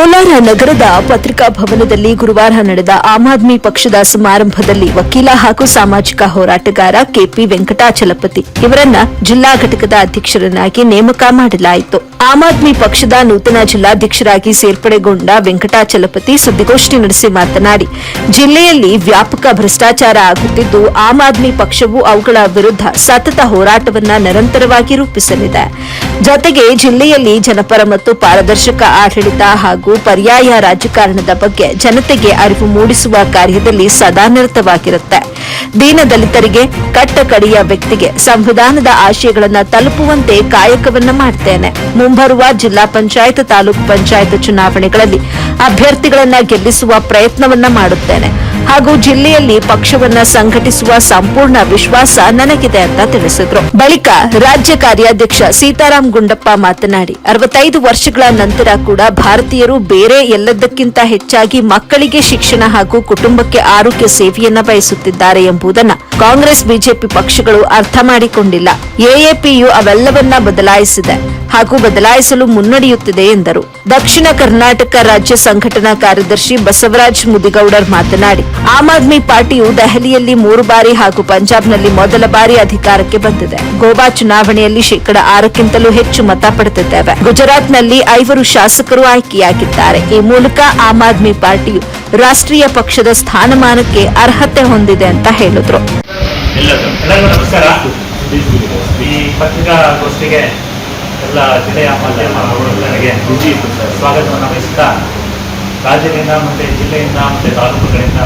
ಕೋಲಾರ ನಗರದ ಪತ್ರಿಕಾ ಭವನದಲ್ಲಿ ಗುರುವಾರ ನಡೆದ ಆಮ್ ಆದ್ಮಿ ಪಕ್ಷದ ಸಮಾರಂಭದಲ್ಲಿ ವಕೀಲ ಹಾಗೂ ಸಾಮಾಜಿಕ ಹೋರಾಟಗಾರ ಕೆಪಿ ವೆಂಕಟಾಚಲಪತಿ ಇವರನ್ನ ಜಿಲ್ಲಾ ಘಟಕದ ಅಧ್ಯಕ್ಷರನ್ನಾಗಿ ನೇಮಕ ಮಾಡಲಾಯಿತು. ಆಮ್ ಆದ್ಮಿ ಪಕ್ಷದ ನೂತನ ಜಿಲ್ಲಾಧ್ಯಕ್ಷರಾಗಿ ಸೇರ್ಪಡೆಗೊಂಡ ವೆಂಕಟಾಚಲಪತಿ ಸುದ್ದಿಗೋಷ್ಠಿ ನಡೆಸಿ ಮಾತನಾಡಿ, ಜಿಲ್ಲೆಯಲ್ಲಿ ವ್ಯಾಪಕ ಭ್ರಷ್ಟಾಚಾರ ಆಗುತ್ತಿದ್ದು ಆಮ್ ಆದ್ಮಿ ಪಕ್ಷವು ಅವುಗಳ ವಿರುದ್ಧ ಸತತ ಹೋರಾಟವನ್ನ ನಿರಂತರವಾಗಿ ರೂಪಿಸಲಿದೆ. ಜೊತೆಗೆ ಜಿಲ್ಲೆಯಲ್ಲಿ ಜನಪರ ಮತ್ತು ಪಾರದರ್ಶಕ ಆಡಳಿತ ಹಾಗೂ ಪರ್ಯಾಯ ರಾಜಕಾರಣದ ಬಗ್ಗೆ ಜನತೆಗೆ ಅರಿವು ಮೂಡಿಸುವ ಕಾರ್ಯದಲ್ಲಿ ಸದಾ ನಿರತವಾಗಿರುತ್ತೆ. ದೀನದಲಿತರಿಗೆ ಕಟ್ಟಕಡೆಯ ವ್ಯಕ್ತಿಗೆ ಸಂವಿಧಾನದ ಆಶಯಗಳನ್ನು ತಲುಪುವಂತೆ ಕಾಯಕವನ್ನ ಮಾಡ್ತೇನೆ. ಮುಂಬರುವ ಜಿಲ್ಲಾ ಪಂಚಾಯತ್ ತಾಲೂಕು ಪಂಚಾಯತ್ ಚುನಾವಣೆಗಳಲ್ಲಿ ಅಭ್ಯರ್ಥಿಗಳನ್ನ ಗೆಲ್ಲಿಸುವ ಪ್ರಯತ್ನವನ್ನ ಮಾಡುತ್ತೇನೆ. ಹಾಗೂ ಜಿಲ್ಲೆಯಲ್ಲಿ ಪಕ್ಷವನ್ನ ಸಂಘಟಿಸುವ ಸಂಪೂರ್ಣ ವಿಶ್ವಾಸ ನನಗಿದೆ ಅಂತ ತಿಳಿಸಿದ್ರು. ಬಳಿಕ ರಾಜ್ಯ ಕಾರ್ಯಾಧ್ಯಕ್ಷ ಸೀತಾರಾಮ್ ಗುಂಡಪ್ಪ ಮಾತನಾಡಿ, ಅರವತ್ತೈದು ವರ್ಷಗಳ ನಂತರ ಕೂಡ ಭಾರತೀಯರು ಬೇರೆ ಎಲ್ಲದಕ್ಕಿಂತ ಹೆಚ್ಚಾಗಿ ಮಕ್ಕಳಿಗೆ ಶಿಕ್ಷಣ ಹಾಗೂ ಕುಟುಂಬಕ್ಕೆ ಆರೋಗ್ಯ ಸೇವೆಯನ್ನ ಬಯಸುತ್ತಿದ್ದಾರೆ ಎಂಬುದನ್ನ ಕಾಂಗ್ರೆಸ್, ಬಿಜೆಪಿ ಪಕ್ಷಗಳು ಅರ್ಥ ಮಾಡಿಕೊಂಡಿಲ್ಲ. ಎಎಪಿಯು ಅವೆಲ್ಲವನ್ನ ಬದಲಾಯಿಸಿದೆ. ಹಾಗೂ ಬದಲಾಯಿಸಲು ಮುನ್ನಡೆಯುತ್ತಿದೆ ಎಂದರು. ದಕ್ಷಿಣ ಕರ್ನಾಟಕ ರಾಜ್ಯ ಸಂಘಟನಾ ಕಾರ್ಯದರ್ಶಿ ಬಸವರಾಜ್ ಮುದಿಗೌಡರ್ ಮಾತನಾಡಿ, ಆಮ್ ಆದ್ಮಿ ಪಾರ್ಟಿಯು ದೆಹಲಿಯಲ್ಲಿ ಮೂರು ಬಾರಿ ಹಾಗೂ ಪಂಜಾಬ್ನಲ್ಲಿ ಮೊದಲ ಬಾರಿ ಅಧಿಕಾರಕ್ಕೆ ಬಂದಿದೆ. ಗೋವಾ ಚುನಾವಣೆಯಲ್ಲಿ ಶೇಕಡ ಆರಕ್ಕಿಂತಲೂ ಹೆಚ್ಚು ಮತ ಪಡೆದಿದ್ದೇವೆ. ಗುಜರಾತ್ನಲ್ಲಿ ಐವರು ಶಾಸಕರು ಆಯ್ಕೆಯಾಗಿದ್ದಾರೆ. ಈ ಮೂಲಕ ಆಮ್ ಆದ್ಮಿ ಪಾರ್ಟಿಯು ರಾಷ್ಟ್ರೀಯ ಪಕ್ಷದ ಸ್ಥಾನಮಾನಕ್ಕೆ ಅರ್ಹತೆ ಹೊಂದಿದೆ ಅಂತ ಹೇಳಿದ್ರು. ಎಲ್ಲರೂ ಎಲ್ಲರಿಗೂ ನಮಸ್ಕಾರ. ಈ ಪತ್ರಿಕಾಗೋಷ್ಠಿಗೆ ಎಲ್ಲ ಜಿಲ್ಲೆಯ ಮಾಧ್ಯಮ ಎಲ್ಲರಿಗೆ ಸ್ವಾಗತವನ್ನು ವಹಿಸ್ತಾ ರಾಜ್ಯದಿಂದ ಮತ್ತು ಜಿಲ್ಲೆಯಿಂದ ಮತ್ತು ತಾಲೂಕುಗಳಿಂದ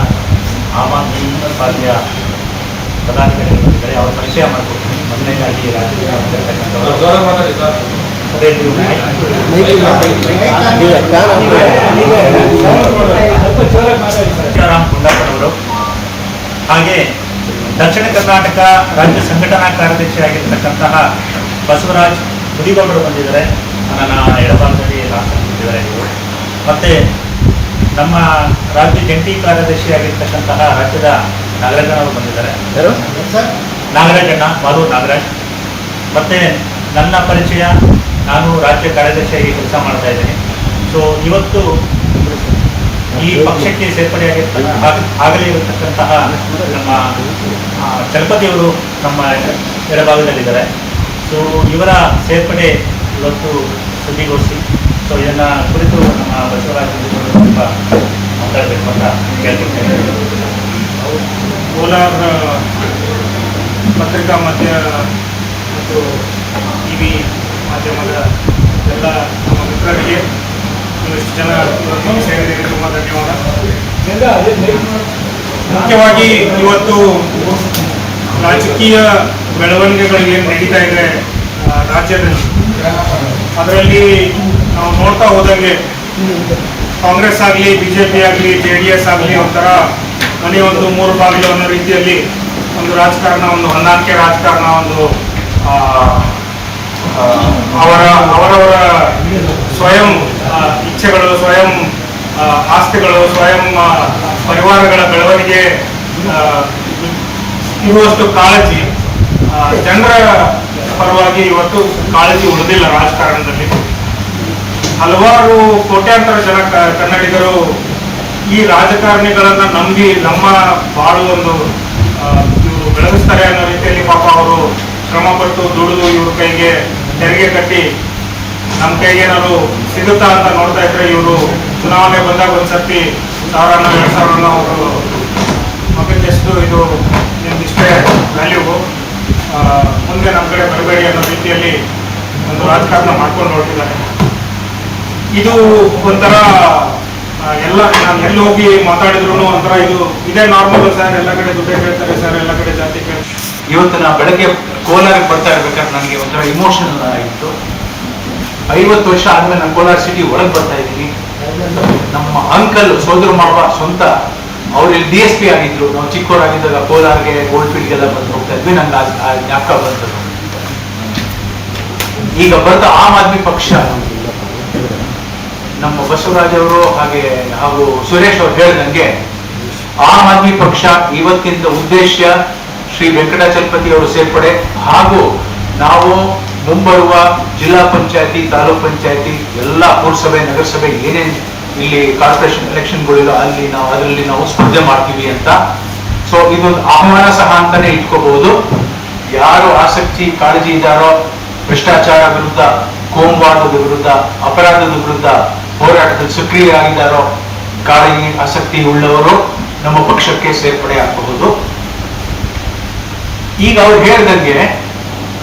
ಆಮ್ ಆದ್ಮಿ ಪಾರ್ಟಿಯ ಪದಾಧಿಕಾರಿಗಳು ಬಂದಿದ್ದಾರೆ. ಅವರ ಪರಿಚಯ ಮಾಡಿಕೊಡ್ತೀನಿ. ಮೊದಲನೇದಾಗಿ ರಾಜ್ಯದಿಂದ ಹಾಗೆ ದಕ್ಷಿಣ ಕರ್ನಾಟಕ ರಾಜ್ಯ ಸಂಘಟನಾ ಕಾರ್ಯದರ್ಶಿಯಾಗಿರ್ತಕ್ಕಂತಹ ಬಸವರಾಜ್ ಮುದಿಗೌಡರು ಬಂದಿದ್ದಾರೆ. ನನ್ನ ಎಡಭಾಗದಲ್ಲಿ ರಾಷ್ಟ್ರ ಬಂದಿದ್ದಾರೆ ಇವರು ಮತ್ತೆ ನಮ್ಮ ರಾಜ್ಯ ಜಂಟಿ ಕಾರ್ಯದರ್ಶಿಯಾಗಿರ್ತಕ್ಕಂತಹ ರಾಜ್ಯದ ನಾಗರಾಜನವರು ಬಂದಿದ್ದಾರೆ. ನಾಗರಾಜಣ್ಣ ಮಾರು ನಾಗರಾಜ್. ಮತ್ತೆ ನನ್ನ ಪರಿಚಯ ನಾನು ರಾಜ್ಯ ಕಾರ್ಯದರ್ಶಿಯಾಗಿ ಕೆಲಸ ಮಾಡ್ತಾ ಇದ್ದೀನಿ. ಸೊ ಇವತ್ತು ಈ ಪಕ್ಷಕ್ಕೆ ಸೇರ್ಪಡೆಯಾಗಿ ಆಗಲೇ ಇರತಕ್ಕಂತಹ ನಮ್ಮ ಚಲಪತಿಯವರು ನಮ್ಮ ಎಡಭಾಗದಲ್ಲಿದ್ದಾರೆ. ಸೊ ಇವರ ಸೇರ್ಪಡೆ ಇವತ್ತು ಸುದ್ದಿಗೋಷ್ಠಿ. ಸೊ ಇದನ್ನ ಕುರಿತು ನಮ್ಮ ಬಸವರಾಜ ತುಂಬ ಸ್ವಲ್ಪ ಮಾತಾಡಬೇಕು ಅಂತ ಕೇಳ್ಕೊಳ್ತೇನೆ. ಕೋಲಾರ ಪತ್ರಿಕಾ ಮಾಧ್ಯಮ ಮತ್ತು ಟಿ ವಿ ಮಾಧ್ಯಮದ ಎಲ್ಲ ನಮ್ಮ ಮಿತ್ರರಿಗೆ ಒಂದಿಷ್ಟು ಜನ ಸೇರಿದರೆ ತುಂಬ ಧನ್ಯವಾದ. ಮುಖ್ಯವಾಗಿ ಇವತ್ತು ರಾಜಕೀಯ ಬೆಳವಣಿಗೆಗಳು ಏನು ನಡೀತಾ ಇದೆ ರಾಜ್ಯದಲ್ಲಿ? ಅದರಲ್ಲಿ ನಾವು ನೋಡ್ತಾ ಹೋದಂಗೆ ಕಾಂಗ್ರೆಸ್ ಆಗಲಿ ಬಿ ಜೆ ಪಿ ಆಗಲಿ, ಜೆ ಡಿ ಎಸ್ ಆಗಲಿ ಒಂಥರ ಮನೆ ಒಂದು ಮೂರು ಬಾಗಿಲು ಅನ್ನೋ ರೀತಿಯಲ್ಲಿ ಒಂದು ರಾಜಕಾರಣ, ಒಂದು ಹೊಂದಾಣಿಕೆ ರಾಜಕಾರಣ, ಒಂದು ಅವರ, ಅವರವರ ಸ್ವಯಂ ಇಚ್ಛೆಗಳು, ಸ್ವಯಂ ಆಸ್ತಿಗಳು, ಸ್ವಯಂ ಪರಿವಾರಗಳ ಬೆಳವಣಿಗೆ ಇರುವಷ್ಟು ಕಾಳಜಿ ಜನರ ಪರವಾಗಿ ಇವತ್ತು ಕಾಳಜಿ ಉಳಿದಿಲ್ಲ ರಾಜಕಾರಣದಲ್ಲಿ. ಹಲವಾರು ಕೋಟ್ಯಾಂತರ ಜನ ಕನ್ನಡಿಗರು ಈ ರಾಜಕಾರಣಿಗಳನ್ನ ನಂಬಿ ನಮ್ಮ ಬಾಳು ಒಂದು ಇವರು ಬೆಳಗಿಸ್ತಾರೆ ಅನ್ನೋ ರೀತಿಯಲ್ಲಿ ಪಾಪ ಅವರು ಶ್ರಮ ಪಟ್ಟು ದುಡಿದು ಇವ್ರ ಕೈಗೆ ತೆರಿಗೆ ಕಟ್ಟಿ ನಮ್ಮ ಕೈಗೆ ಸಿಗುತ್ತಾ ಅಂತ ನೋಡ್ತಾ ಇದ್ರೆ ಇವರು ಚುನಾವಣೆ ಬಂದಾಗ ಒಂದ್ಸರ್ತಿ ಸಾವಿರ ಎರಡು ಸಾವಿರನ ಅವರು ಎಷ್ಟು ಇದು ನಿಮ್ಗಿಷ್ಟೇ ವ್ಯಾಲ್ಯೂ ಮುಂದೆ ನಮ್ಮ ಕಡೆ ಬರಬೇಡಿ ಅನ್ನೋ ರೀತಿಯಲ್ಲಿ ಒಂದು ರಾಜಕಾರಣ ಮಾಡ್ಕೊಂಡು ನೋಡ್ತಿದ್ದಾರೆ ಇದು ಒಂಥರ ಎಲ್ಲ, ನಾನು ಎಲ್ಲಿ ಹೋಗಿ ಮಾತಾಡಿದ್ರು ಒಂಥರ ಇದು ಇದೇ ನಾರ್ಮಲ್ ಸರ್, ಎಲ್ಲ ಕಡೆ ದುಡ್ಡೇ ಕೇಳ್ತಾರೆ ಸರ್, ಎಲ್ಲ ಕಡೆ ಜಾತಿ ಕೇಳ್ತಾರೆ ಇವತ್ತು ನಾ ಬೆಳಗ್ಗೆ ಕೋಲಾರಕ್ಕೆ ಬರ್ತಾ ಇರ್ಬೇಕಾದ್ರೆ ನನಗೆ ಒಂಥರ ಇಮೋಷನಲ್ ಆಗಿತ್ತು. ಐವತ್ತು ವರ್ಷ ಆದ್ಮೇಲೆ ನಾನು ಕೋಲಾರ ಸಿಟಿ ಒಳಗೆ ಬರ್ತಾ ಇದ್ದೀನಿ. ನಮ್ಮ ಅಂಕಲ್ ಸೋದರ ಮಾಡುವ ಸ್ವಂತ ಅವ್ರು ಇಲ್ಲಿ ಡಿ ಎಸ್ ಪಿ ಆಗಿದ್ರು. ನಾವು ಚಿಕ್ಕವರಾಗಿದ್ದಾಗ ಕೋಲಾರ್ಗೆ ಗೋಲ್ಡ್ ಫೀಲ್ಡ್ಗೆಲ್ಲ ಬಂದು ಹೋಗ್ತಾ ಇದ್ವಿ. ನಂಗೆ ಆ- ಜ್ಞಾಪಕ ಬಂತದ್ದು ಈಗ ಬಂದ ಆಮ್ ಆದ್ಮಿ ಪಕ್ಷ. ನಮ್ಮ ಬಸವರಾಜ್ ಅವರು ಹಾಗೆ ಹಾಗೂ ಸುರೇಶ್ ಅವರು ಹೇಳಿದಂಗೆ ಆಮ್ ಆದ್ಮಿ ಪಕ್ಷ ಇವತ್ತಿನ ಉದ್ದೇಶ ಶ್ರೀ ವೆಂಕಟಾಚಲಪತಿ ಅವರು ಸೇರ್ಪಡೆ. ಹಾಗೂ ನಾವು ಮುಂಬರುವ ಜಿಲ್ಲಾ ಪಂಚಾಯತಿ, ತಾಲೂಕ್ ಪಂಚಾಯತಿ, ಎಲ್ಲ ಪುರಸಭೆ, ನಗರಸಭೆ ಏನೇನು ಇಲ್ಲಿ ಕಾರ್ಪೊರೇಷನ್ ಎಲೆಕ್ಷನ್ ಅಲ್ಲಿ ನಾವು ಅದರಲ್ಲಿ ನಾವು ಸ್ಪರ್ಧೆ ಮಾಡ್ತೀವಿ ಅಂತ. ಸೊ ಇದೊಂದು ಆಹ್ವಾನ ಸಹ ಅಂತಾನೆ ಇಟ್ಕೋಬಹುದು. ಯಾರು ಆಸಕ್ತಿ, ಕಾಳಜಿ ಇದ್ದಾರೋ, ಭ್ರಷ್ಟಾಚಾರ ವಿರುದ್ಧ, ಕೋಮುವಾದದ ವಿರುದ್ಧ, ಅಪರಾಧದ ವಿರುದ್ಧ ಹೋರಾಟದಲ್ಲಿ ಸಕ್ರಿಯ ಆಗಿದ್ದಾರೋ ಕಾಳಜಿ, ಆಸಕ್ತಿ ಉಳ್ಳವರು ನಮ್ಮ ಪಕ್ಷಕ್ಕೆ ಸೇರ್ಪಡೆ ಆಗಬಹುದು. ಈಗ ಅವ್ರು ಹೇಳ್ದಂಗೆ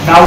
ನಾವು